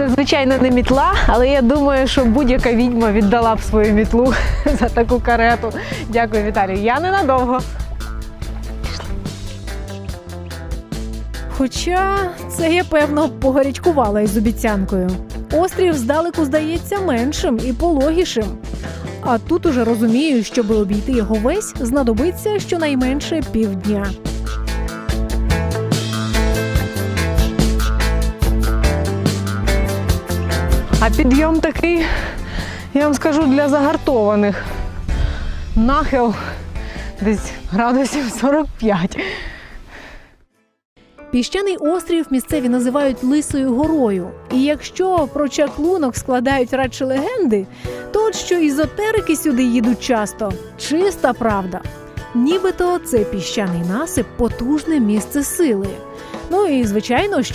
Це звичайно не мітла, але я думаю, що будь-яка відьма віддала б свою мітлу за таку карету. Дякую, Віталію. Я ненадовго. Хоча це я певно погарячкувала із обіцянкою. Острів здалеку здається меншим і пологішим. А тут уже розумію, щоби обійти його весь, знадобиться щонайменше півдня. А підйом такий, я вам скажу, для загартованих. Нахил десь градусів 45. Піщаний острів місцеві називають Лисою горою. І якщо про чаклунок складають радше легенди, то от що ізотерики сюди їдуть часто чиста правда. Нібито це піщаний насип потужне місце сили. Ну і звичайно, що